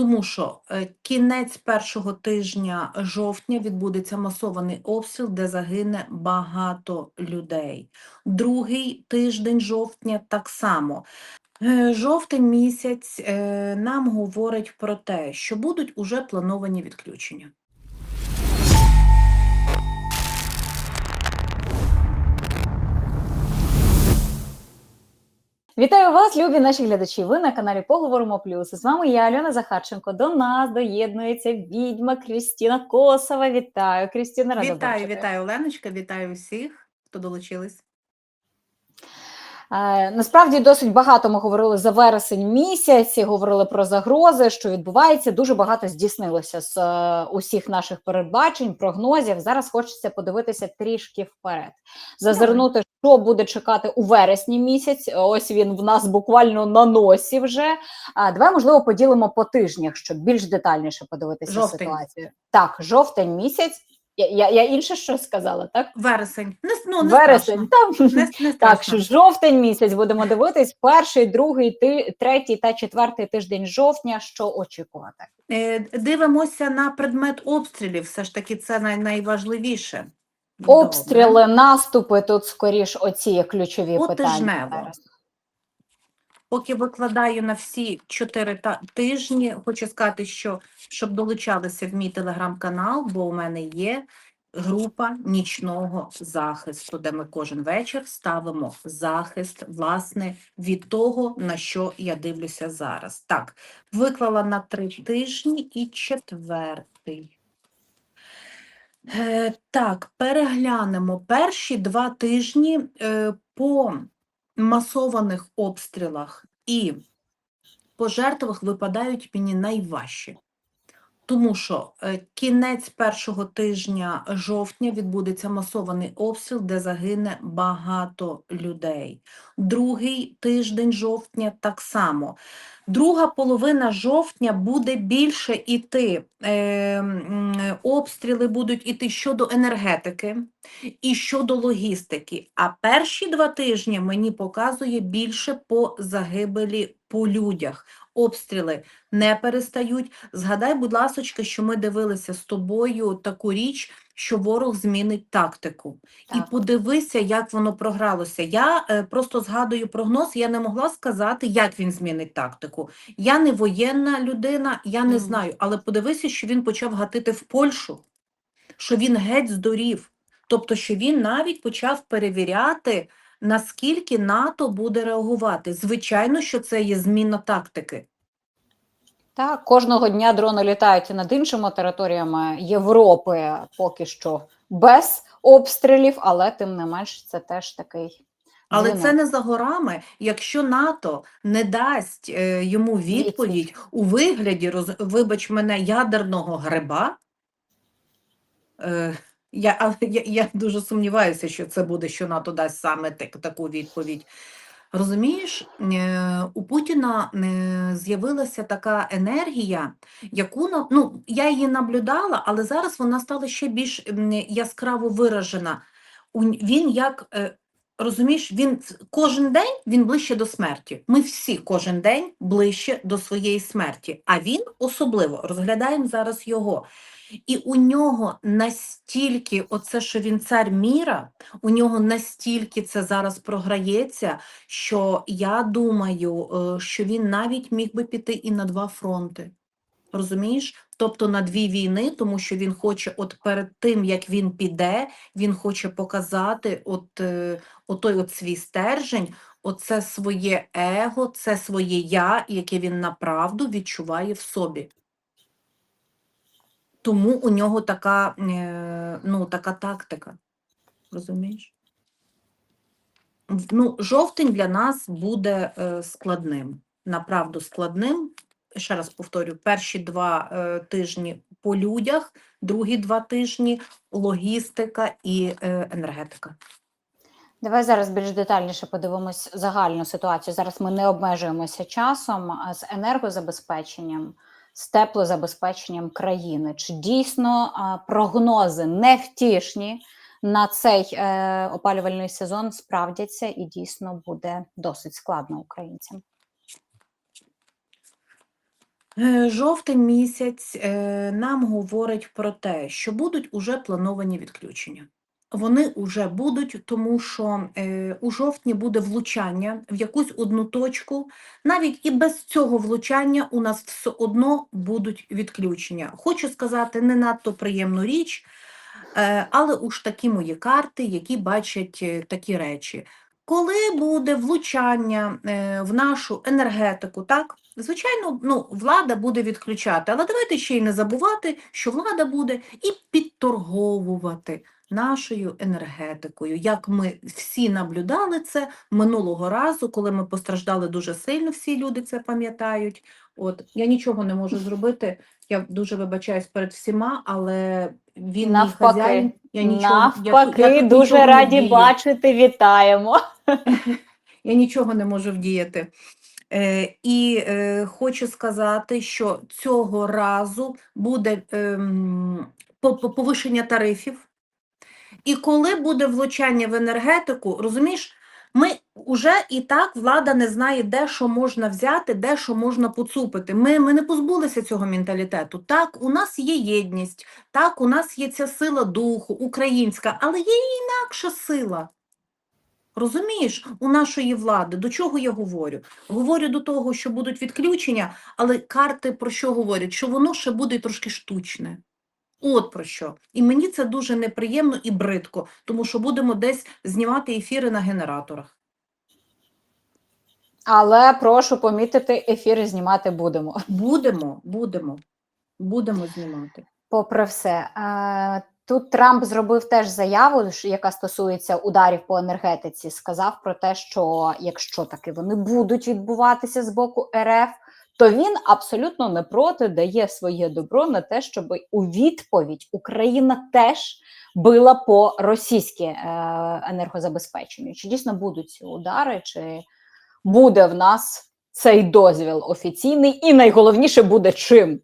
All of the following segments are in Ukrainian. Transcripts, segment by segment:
Тому що е, кінець першого тижня жовтня відбудеться масований обстріл, де загине багато людей. Другий тиждень жовтня так само. Е, Жовтень місяць е, нам говорить про те, що будуть уже плановані відключення. Вітаю вас, любі наші глядачі. Ви на каналі Поговоримо Плюс. З вами я, Альона Захарченко. До нас доєднується відьма Крістіна Косова. Вітаю, Крістіна. Рада Вітаю, бачити. вітаю, Оленочка, вітаю всіх, хто долучились. Е, Насправді досить багато ми говорили за вересень місяць, говорили про загрози, що відбувається. Дуже багато здійснилося з е, усіх наших передбачень, прогнозів. Зараз хочеться подивитися трішки вперед, зазирнути, що буде чекати у вересні місяць. Ось він в нас буквально на носі вже. Давай можливо поділимо по тижнях, щоб більш детальніше подивитися Жовтень. ситуацію. Так, жовтень місяць. Я, я, я інше щось сказала, так? Вересень. Не, ну, не Вересень. страшно. Там. Не, не Так, що жовтень місяць будемо дивитись, перший, другий, ти, третій та четвертий тиждень жовтня. Що очікувати? Е, Дивимося на предмет обстрілів, все ж таки це най- найважливіше. Добре. Обстріли, наступи тут скоріш оці ключові питання. Потижнево. зараз. Поки викладаю на всі чотири тижні, хочу сказати, що щоб долучалися в мій телеграм-канал, бо у мене є група нічного захисту, де ми кожен вечір ставимо захист, власне, від того, на що я дивлюся зараз. Так, виклала на три тижні і четвертий. Е, так, переглянемо перші два тижні е, по масованих обстрілах і пожертвах випадають мені найважчі. Тому що е, кінець першого тижня жовтня відбудеться масований обстріл, де загине багато людей. Другий тиждень жовтня так само. Друга половина жовтня буде більше іти. Е, обстріли будуть іти щодо енергетики і щодо логістики. А перші два тижні мені показує більше по загибелі по людях. Обстріли не перестають. Згадай, будь ласочка, що ми дивилися з тобою таку річ, що ворог змінить тактику. І подивися, як воно програлося. Я е, просто згадую прогноз, я не могла сказати, як він змінить тактику. Я не воєнна людина, я не Мгм. знаю, але подивися, що він почав гатити в Польщу, що він геть здурів. Тобто, що він навіть почав перевіряти, наскільки НАТО буде реагувати. Звичайно, що це є зміна тактики. Так, кожного дня дрони літають і над іншими територіями Європи, поки що без обстрілів, але тим не менш це теж такий. Але дзвінок. це не за горами, якщо НАТО не дасть е, йому відповідь у вигляді, роз, вибач мене, ядерного гриба. Е, я, я, я дуже сумніваюся, що це буде, що НАТО дасть саме так, таку відповідь. Розумієш, е, у Путіна е, з'явилася така енергія, яку ну, я її наблюдала, але зараз вона стала ще більш яскраво виражена. Він як е, розумієш, він кожен день він ближче до смерті. Ми всі кожен день ближче до своєї смерті. А він особливо розглядаємо зараз його. І у нього настільки, оце, що він цар міра, у нього настільки це зараз програється, що я думаю, е, що він навіть міг би піти і на два фронти. Розумієш? Тобто на дві війни, тому що він хоче, от перед тим, як він піде, він хоче показати от, е, отой от свій стержень, оце своє его, це своє я, яке він направду відчуває в собі. Тому у нього така, е, ну, така тактика. Розумієш? Ну, жовтень для нас буде е, складним, направду складним. Ще раз повторю, перші два е, тижні по людях, другі два тижні логістика і е, енергетика. Давай зараз більш детальніше подивимось загальну ситуацію. Зараз ми не обмежуємося часом а з енергозабезпеченням, з теплозабезпеченням країни. Чи дійсно а, прогнози невтішні на цей е, опалювальний сезон справдяться і дійсно буде досить складно українцям? Е, Жовтень місяць е, нам говорить про те, що будуть уже плановані відключення. Вони уже будуть, тому що е, у жовтні буде влучання в якусь одну точку. Навіть і без цього влучання у нас все одно будуть відключення. Хочу сказати не надто приємну річ, але уж такі мої карти, які бачать такі речі. Коли буде влучання е, в нашу енергетику, так? Звичайно, ну, влада буде відключати, але давайте ще й не забувати, що влада буде і підторговувати нашою енергетикою. Як ми всі наблюдали це минулого разу, коли ми постраждали дуже сильно, всі люди це пам'ятають. От я нічого не можу зробити. Я дуже вибачаюсь перед всіма, але він мій Навпаки, хазяїн. Я нічого, Навпаки, я тут дуже нічого раді бачити. Вітаємо. Я нічого не можу вдіяти. Е, і е, хочу сказати, що цього разу буде ем, по- по- повишення тарифів. І коли буде влучання в енергетику, розумієш, ми вже і так влада не знає, де що можна взяти, де що можна поцупити. Ми, ми не позбулися цього менталітету. Так, у нас є єдність, так, у нас є ця сила духу, українська, але є і інакша сила. Розумієш, у нашої влади, до чого я говорю? Говорю до того, що будуть відключення, але карти про що говорять? Що воно ще буде трошки штучне. От про що. І мені це дуже неприємно і бридко, тому що будемо десь знімати ефіри на генераторах. Але прошу помітити, ефіри знімати будемо. Будемо, будемо, будемо знімати. Попри все, е, тут Трамп зробив теж заяву, яка стосується ударів по енергетиці. Сказав про те, що якщо таки вони будуть відбуватися з боку РФ, то він абсолютно не проти дає своє добро на те, щоб у відповідь Україна теж била по російське енергозабезпеченню. Чи дійсно будуть ці удари, чи буде в нас цей дозвіл офіційний, і найголовніше буде чим?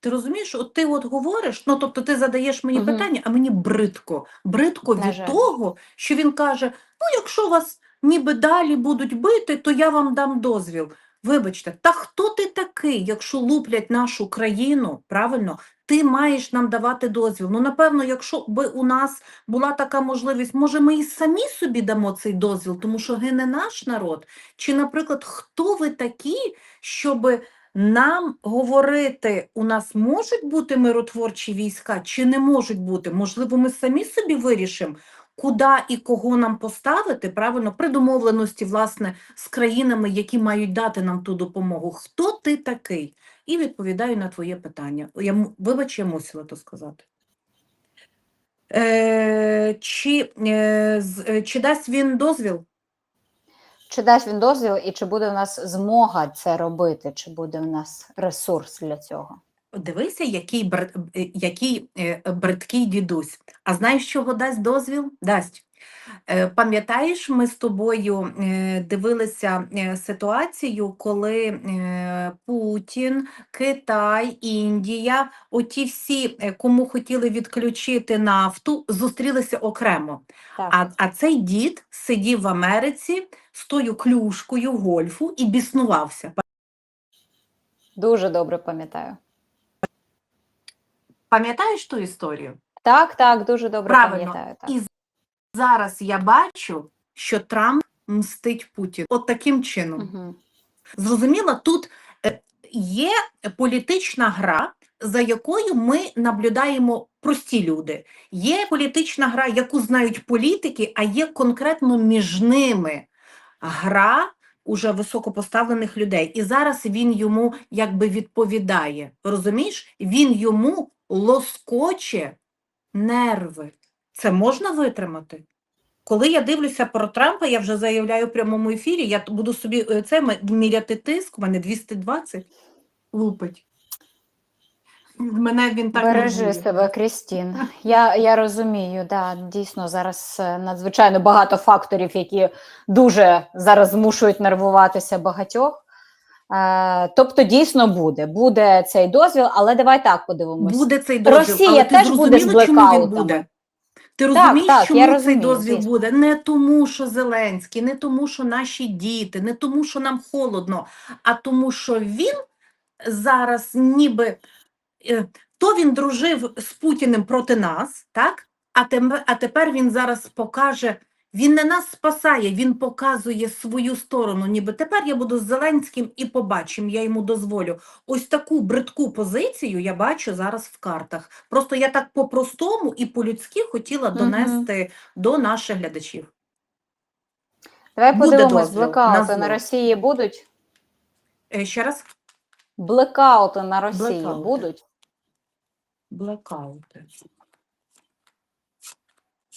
Ти розумієш, от ти от говориш, ну тобто ти задаєш мені Мгм. питання, а мені бридко. Бридко На від жаль. того, що він каже: ну, якщо вас ніби далі будуть бити, то я вам дам дозвіл. Вибачте, та хто ти такий, якщо луплять нашу країну, правильно, ти маєш нам давати дозвіл. Ну, напевно, якщо би у нас була така можливість, може, ми і самі собі дамо цей дозвіл, тому що гине наш народ. Чи, наприклад, хто ви такі, щоби нам говорити, у нас можуть бути миротворчі війська чи не можуть бути? Можливо, ми самі собі вирішимо, куди і кого нам поставити, правильно, при домовленості, власне, з країнами, які мають дати нам ту допомогу. Хто ти такий? І відповідаю на твоє питання. Я, вибач, я мусила то сказати. Е, чи, е, е, чи дасть він дозвіл? Чи дасть він дозвіл, і чи буде в нас змога це робити, чи буде в нас ресурс для цього? Дивися, який, бр... е, який е, бридкий дідусь. А знаєш, чого дасть дозвіл? Дасть. Е, Пам'ятаєш, ми з тобою дивилися ситуацію, коли Путін, Китай, Індія, оті всі, кому хотіли відключити нафту, зустрілися окремо. Так, А, а цей дід сидів в Америці з тою клюшкою гольфу і біснувався. дуже добре пам'ятаю. Пам'ятаєш ту історію? Так, так, дуже добре Правильно. пам'ятаю. Так. І зараз я бачу, що Трамп мстить Путін. От таким чином. Угу. Зрозуміло, тут е, є політична гра, за якою ми наблюдаємо прості люди. Є політична гра, яку знають політики, а є конкретно між ними гра уже високопоставлених людей. І зараз він йому якби відповідає. Розумієш? Він йому лоскоче нерви. Це можна витримати? Коли я дивлюся про Трампа, я вже заявляю в прямому ефірі, я буду собі е, це міряти тиск, у мене 220 лупить. Мене він так Бережи нервує. себе, Крістін. Я, я розумію, да, дійсно зараз е, надзвичайно багато факторів, які дуже зараз змушують нервуватися багатьох. Е, тобто, дійсно буде. Буде цей дозвіл, але давай так подивимось. Буде цей дозвіл, Росія але ти теж буде з чому він буде? Ти розумієш, так, чому я цей дозвіл звісно. буде? Не тому, що Зеленський, не тому, що наші діти, не тому, що нам холодно, а тому, що він зараз ніби е, то він дружив з Путіним проти нас, так? А тепер він зараз покаже, він не нас спасає, він показує свою сторону. Ніби тепер я буду з Зеленським і побачимо, я йому дозволю. Ось таку бридку позицію я бачу зараз в картах. Просто я так по-простому і по-людськи хотіла донести до наших глядачів. Давай Буде подивимось, блекаути на. Росії будуть? Е, ще раз. Блекаути на Росії Блекаути. будуть? Блекаути.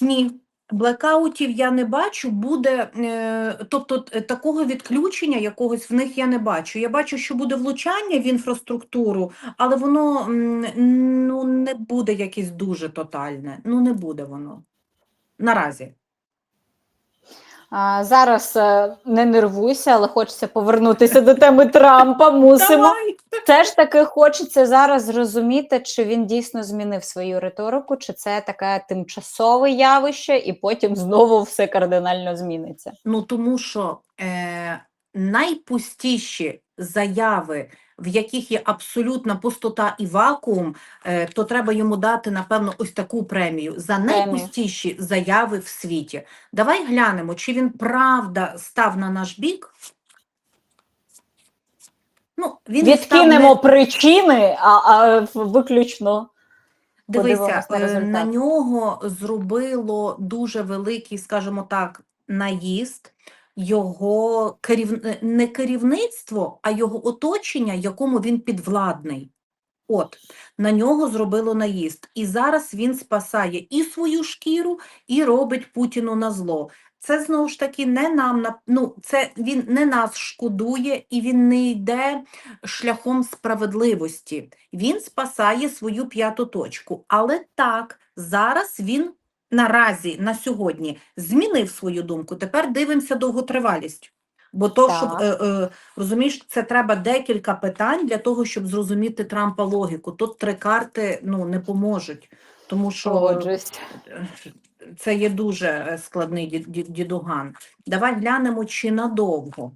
Ні, блекаутів я не бачу, буде, е, тобто е, такого відключення якогось в них я не бачу. Я бачу, що буде влучання в інфраструктуру, але воно ну, не буде якесь дуже тотальне. Ну, не буде воно. Наразі. Зараз е, не нервуйся, але хочеться повернутися до теми Трампа. Мусимо. Давай! Все ж таки хочеться зараз зрозуміти, чи він дійсно змінив свою риторику, чи це таке тимчасове явище, і потім знову все кардинально зміниться. Ну, тому що е, найпустіші заяви, в яких є абсолютна пустота і вакуум, е, то треба йому дати, напевно, ось таку премію за найпустіші заяви в світі. Давай глянемо, чи він правда став на наш бік. Ну, він Відкинемо не- причини, а, а виключно Дивися, на е, на нього зробило дуже великий, скажімо так, наїзд його керів... не керівництво, а його оточення, якому він підвладний. От, на нього зробило наїзд. І зараз він спасає і свою шкіру, і робить Путіну на зло. Це знову ж таки не нам на ну, це він не нас шкодує і він не йде шляхом справедливості. Він спасає свою п'яту точку. Але так, зараз він наразі, на сьогодні, змінив свою думку. Тепер дивимося довготривалість. Бо то, щоб е, е, розумієш, це треба декілька питань для того, щоб зрозуміти Трампа логіку. Тут три карти ну, не поможуть, тому що е, це є дуже е, складний ді- ді- дідуган. Давай глянемо, чи надовго.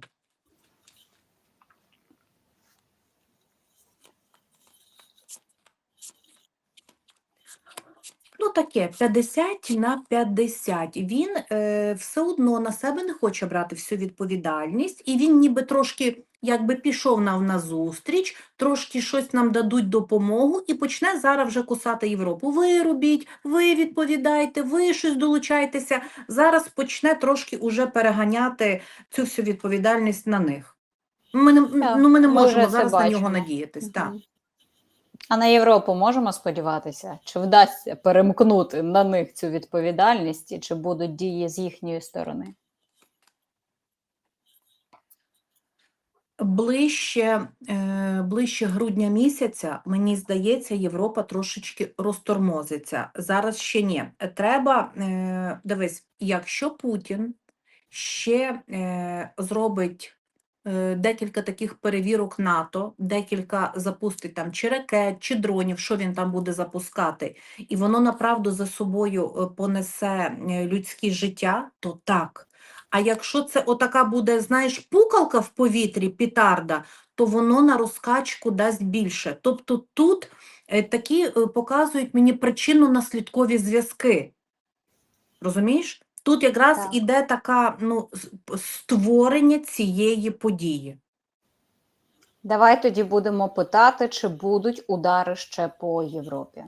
Ну, таке 50 на 50. Він е, все одно на себе не хоче брати всю відповідальність, і він ніби трошки якби пішов нам на зустріч, трошки щось нам дадуть допомогу і почне зараз вже кусати Європу. Ви робіть, ви відповідайте, ви щось долучайтеся. Зараз почне трошки уже переганяти цю всю відповідальність на них. Ми не, Так, ну, ми не можемо зараз на нього бачимо. надіятись. Так. А на Європу можемо сподіватися, чи вдасться перемкнути на них цю відповідальність, і чи будуть дії з їхньої сторони? Ближче, е, ближче грудня місяця, мені здається, Європа трошечки розтормозиться. Зараз ще ні. Треба, е, дивись, якщо Путін ще е, зробить декілька таких перевірок НАТО, декілька запустить там чи ракет, чи дронів, що він там буде запускати, і воно направду за собою е, понесе е, людське життя, то так. А якщо це отака буде, знаєш, пукалка в повітрі, пітарда, то воно на розкачку дасть більше. Тобто тут е, такі е, показують мені причинно-наслідкові зв'язки. Розумієш? Тут якраз Так. іде така ну, створення цієї події. Давай тоді будемо питати, чи будуть удари ще по Європі.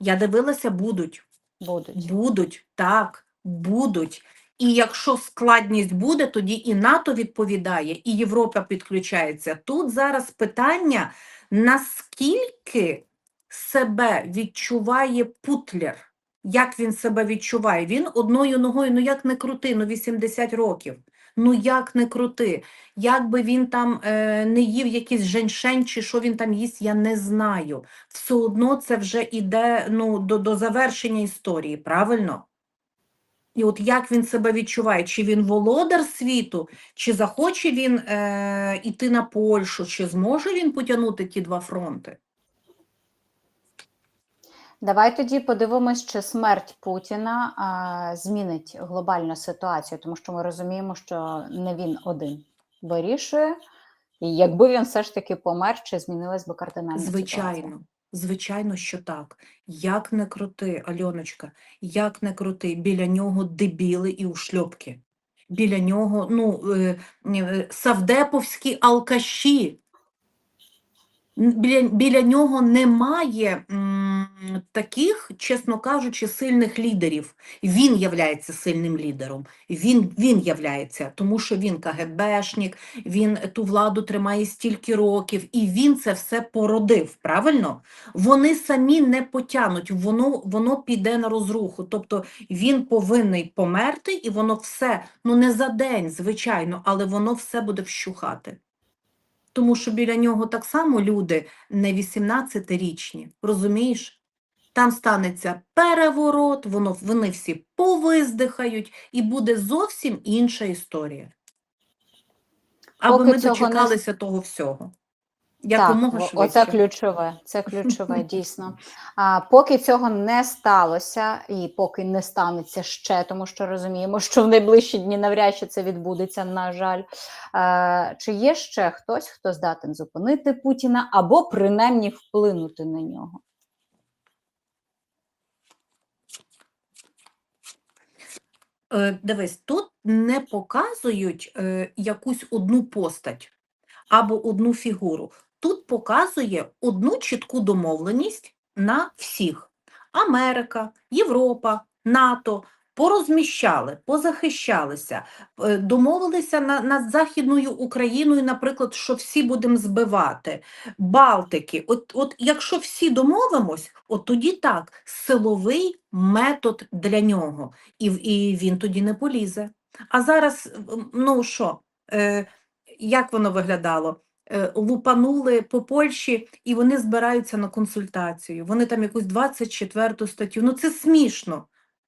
Я дивилася, будуть. Будуть. Будуть, так, будуть. І якщо складність буде, тоді і НАТО відповідає, і Європа підключається. Тут зараз питання, наскільки себе відчуває Путлер, як він себе відчуває. Він одною ногою, ну як не крути, ну 80 років. Ну як не крути. Як би він там е, не їв якийсь женьшень, чи що він там їсть, я не знаю. Все одно це вже іде ну, до, до завершення історії, правильно? І от як він себе відчуває, чи він володар світу, чи захоче він е, іти на Польщу, чи зможе він потягнути ті два фронти? Давай тоді подивимось, чи смерть Путіна а, змінить глобальну ситуацію, тому що ми розуміємо, що не він один вирішує, І якби він все ж таки помер, чи змінилась би кардинальна ситуація? Звичайно, звичайно, що так. Як не крути, Альоночка, як не крути, біля нього дебіли і ушльопки. Біля нього, ну, е, е, савдеповські алкаші. Біля, біля нього немає таких, чесно кажучи, сильних лідерів. Він являється сильним лідером. Він, він являється, тому що він КГБшник, він ту владу тримає стільки років, і він це все породив, правильно? Вони самі не потянуть, воно, воно піде на розруху. Тобто він повинен померти, і воно все, ну не за день, звичайно, але воно все буде вщухати. Тому що біля нього так само люди не 18-річні, розумієш? Там станеться переворот, воно, вони всі повиздихають, і буде зовсім інша історія. Аби Поки ми цього не дочекалися того всього. Якомога так, швидше. оце ключове, це ключове дійсно. А поки цього не сталося, і поки не станеться ще, тому що розуміємо, що в найближчі дні навряд чи це відбудеться, на жаль. Е, чи є ще хтось, хто здатен зупинити Путіна або принаймні вплинути на нього? Е, Дивись, тут не показують е, якусь одну постать або одну фігуру. Тут показує одну чітку домовленість на всіх. Америка, Європа, НАТО порозміщали, позахищалися, е, домовилися на, над Західною Україною, наприклад, що всі будемо збивати. Балтики. От, от якщо всі домовимось, от тоді так, силовий метод для нього і, і він тоді не полізе. А зараз, ну що, е, як воно виглядало? Е, лупанули по Польщі, і вони збираються на консультацію. Вони там якусь 24 статтю. Ну це смішно.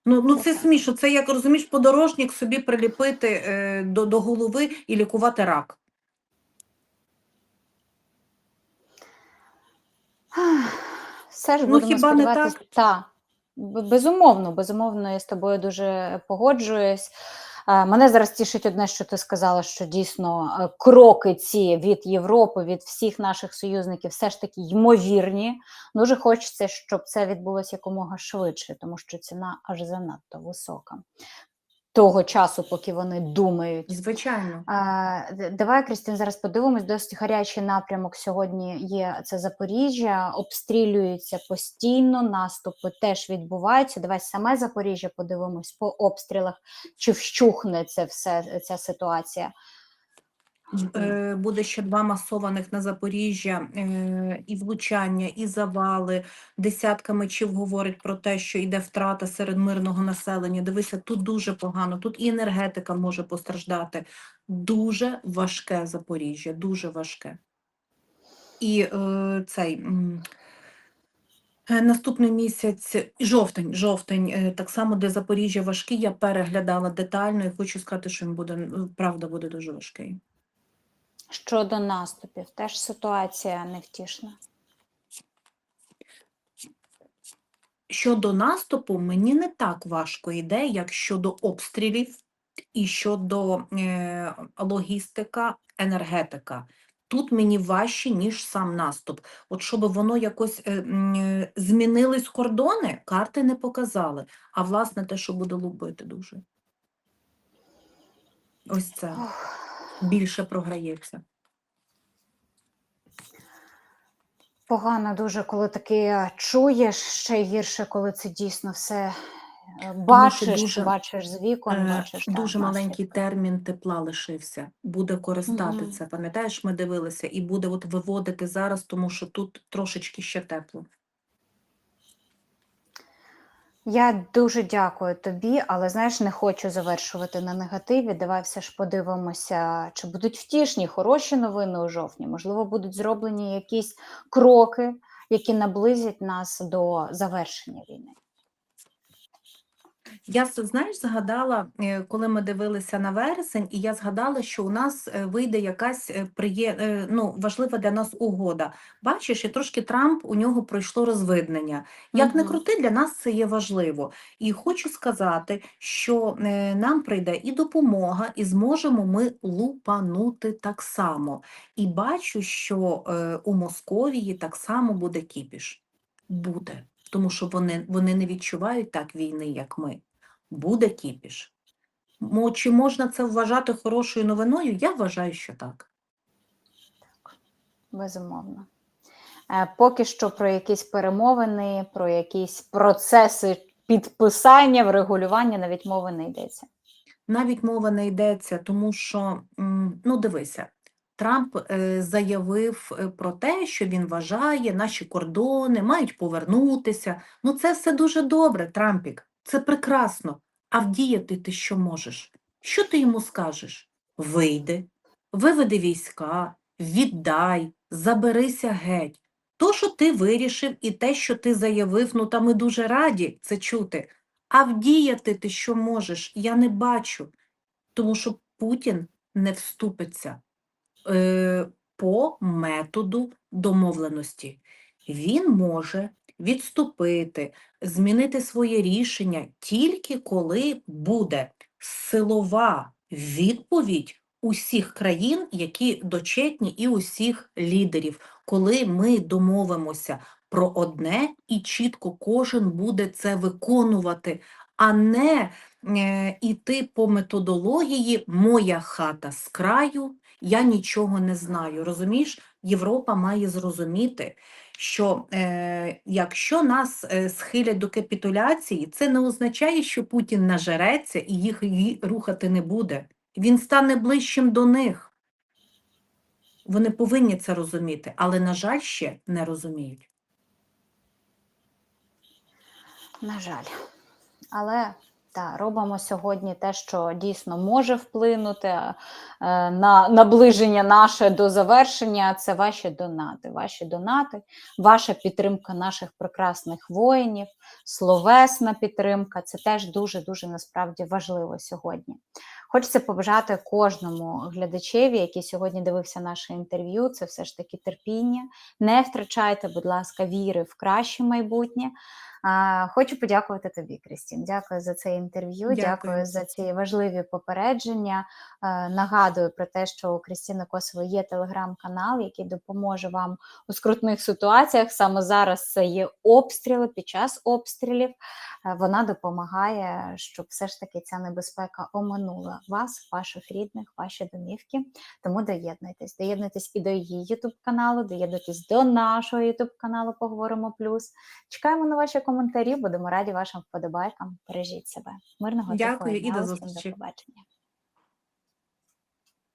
Ну, ну це смішно. Це як розумієш, подорожник собі приліпити е, до, до голови і лікувати рак. Все ж Ну, будемо хіба не сподіватися. Та, безумовно, безумовно, я з тобою дуже погоджуюсь. Мене зараз тішить одне, що ти сказала, що дійсно е, кроки ці від Європи, від всіх наших союзників, все ж таки ймовірні. Дуже хочеться, щоб це відбулося якомога швидше, тому що ціна аж занадто висока. Того часу, поки вони думають Звичайно. а, Давай, Кристин, зараз подивимось. Досить гарячий напрямок сьогодні є. Це Запоріжжя, обстрілюються постійно, наступи теж відбуваються. Давай саме Запоріжжя подивимось по обстрілах, чи вщухне це все ця ситуація. Е, Буде ще два масованих на Запоріжжя, е, і влучання, і завали. Десятками чів говорить про те, що йде втрата серед мирного населення. Дивися, тут дуже погано, тут і енергетика може постраждати. Дуже важке Запоріжжя, дуже важке. І е, цей е, наступний місяць, жовтень, жовтень, так само для Запоріжжя важкий. Я переглядала детально і хочу сказати, що він буде, правда, буде дуже важкий. Щодо наступів, теж ситуація невтішна. Щодо наступу, мені не так важко йде, як щодо обстрілів і щодо е, логістика, енергетика. Тут мені важче, ніж сам наступ. От щоб воно якось е, е, змінились кордони, карти не показали. А власне те, що буде лупити дуже. Ось це Ох. Більше програється. Погано дуже, коли таке чуєш, ще гірше, коли це дійсно все е, бачиш, дуже, бачиш з вікон, Е, бачиш Дуже маленький наслідки. термін тепла лишився. Буде користати Мгм. це. Пам'ятаєш, ми дивилися, і буде от виводити зараз, тому що тут трошечки ще тепло. Я дуже дякую тобі, але знаєш, не хочу завершувати на негативі. Давай все ж подивимося, чи будуть втішні, хороші новини у жовтні. Можливо, будуть зроблені якісь кроки, які наблизять нас до завершення війни. Я знаєш, згадала, е, коли ми дивилися на вересень, і я згадала, що у нас е, вийде якась е, приє... ну, важлива для нас угода. Бачиш, і трошки Трамп у нього пройшло розвиднення. Як не крути, для нас це є важливо. І хочу сказати, що нам прийде і допомога, і зможемо ми лупанути так само. І бачу, що у Московії так само буде кіпіш. Буде. Тому що вони, вони не відчувають так війни, як ми. Буде кіпіш. Мо- Чи можна це вважати хорошою новиною? Я вважаю, що так. Так, Безумовно. Е, Поки що про якісь перемовини, про якісь процеси підписання, врегулювання навіть мови не йдеться. Навіть мова не йдеться, тому що, ну дивися, Трамп е, заявив е, про те, що він вважає, наші кордони мають повернутися. Ну це все дуже добре, Трампік, це прекрасно. А вдіяти ти що можеш? Що ти йому скажеш? Вийди, виведи війська, віддай, заберися геть. То, що ти вирішив, і те, що ти заявив, ну та ми дуже раді це чути. А вдіяти ти що можеш? Я не бачу, тому що Путін не вступиться е, по методу домовленості. Він може відступити, змінити своє рішення тільки коли буде силова відповідь усіх країн, які дочетні, і усіх лідерів, коли ми домовимося про одне і чітко кожен буде це виконувати, а не е, іти по методології Моя хата з краю, я нічого не знаю. Розумієш, Європа має зрозуміти, що е, якщо нас е, схилять до капітуляції, це не означає, що Путін нажереться і їх рухати не буде. Він стане ближчим до них. Вони повинні це розуміти, але, на жаль, ще не розуміють. На жаль. Але та, робимо сьогодні те, що дійсно може вплинути е, на наближення наше до завершення. Це ваші донати. Ваші донати, ваша підтримка наших прекрасних воїнів, словесна підтримка. Це теж дуже дуже насправді важливо сьогодні. Хочеться побажати кожному глядачеві, який сьогодні дивився наше інтерв'ю. Це все ж таки терпіння. Не втрачайте, будь ласка, віри в краще майбутнє. Хочу подякувати тобі, Крістін. Дякую за це інтерв'ю. Дякую, Дякую. за ці важливі попередження. Нагадую про те, що у Крістіни Косової є телеграм-канал, який допоможе вам у скрутних ситуаціях. Саме зараз це є обстріли під час обстрілів. Вона допомагає, щоб все ж таки ця небезпека оминула вас, ваших рідних, ваші домівки. Тому доєднуйтесь. Доєднуйтесь і до її ютуб каналу, доєднуйтесь до нашого ютуб каналу Поговоримо Плюс. Чекаємо на ваші коментарі. Будемо раді вашим вподобайкам. Бережіть себе. Мирного Дякую і до зустрічі. До побачення.